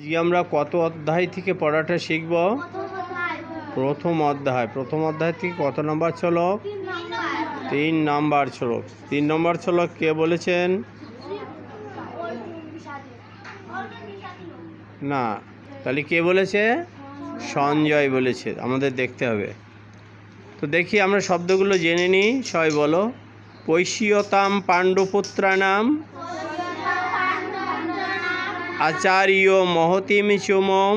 আজকে আমরা কত অধ্যায় থেকে পড়াটা শিখব? প্রথম অধ্যায়। প্রথম অধ্যায় থেকে কত নম্বর শ্লোক? তিন নম্বর শ্লোক। তিন নম্বর শ্লোক কে বলেছেন? না, তাহলে কে বলেছে? সঞ্জয় বলেছে। আমাদের দেখতে হবে। তো দেখি আমরা শব্দগুলো জেনে নিই। সবাই বলো। পৈশীয়তাম পাণ্ডুপুত্রানাম। আচার্য মহতিম চুমম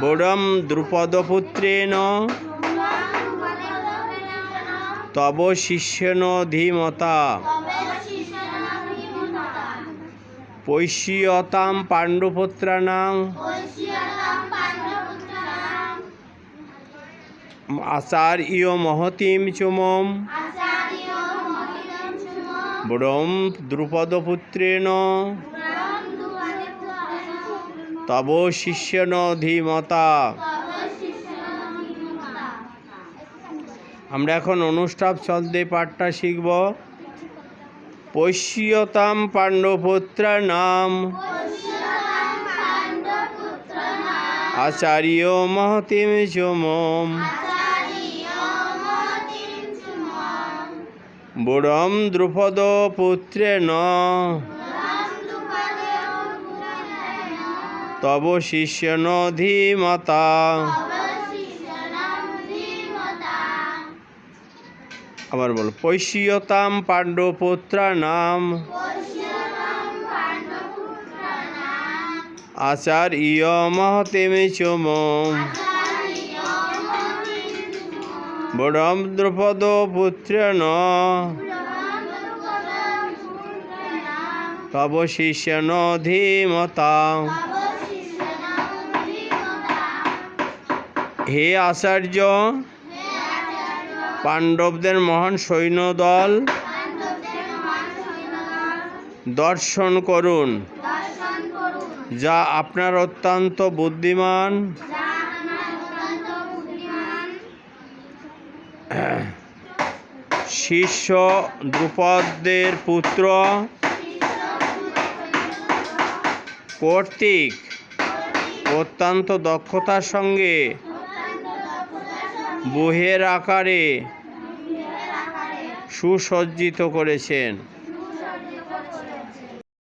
বড়ম দ্রুপদপুত্রেণ। তব শিষ্যেন ধীমতা। পৈশীয়তাম পাণ্ডুপুত্রানাম আচার্য মহতিম চুমম বড়ম দ্রুপদপুত্রেণ। তব শিষ্যন ধীমতা। আমরা এখন অনুষ্ঠাপ ছন্দে পাঠটা শিখব। পৈশ্যতাম পাণ্ডপুত্র নাম। আচার্য মহতিম চমম বুড়ম দ্রুপদ পুত্রেণ। তব শিষ্যন ধীমতা। আবার বলো পৈশ্যতাম পাণ্ডপুত্র নাম আচার্য মহতিমি চুম বড়ম দ্রুপদ পুত্রেণ। তব শিষ্যন ধীমতা। হে আচার্য, পাণ্ডবদের মহান সৈন্যদল, দর্শন করুন। যা আপনার অত্যন্ত বুদ্ধিমান। শিষ্য দ্রুপদের পুত্র কর্তৃক অত্যন্ত দক্ষতার সঙ্গে বহের আকারে সুসজ্জিত করেছেন।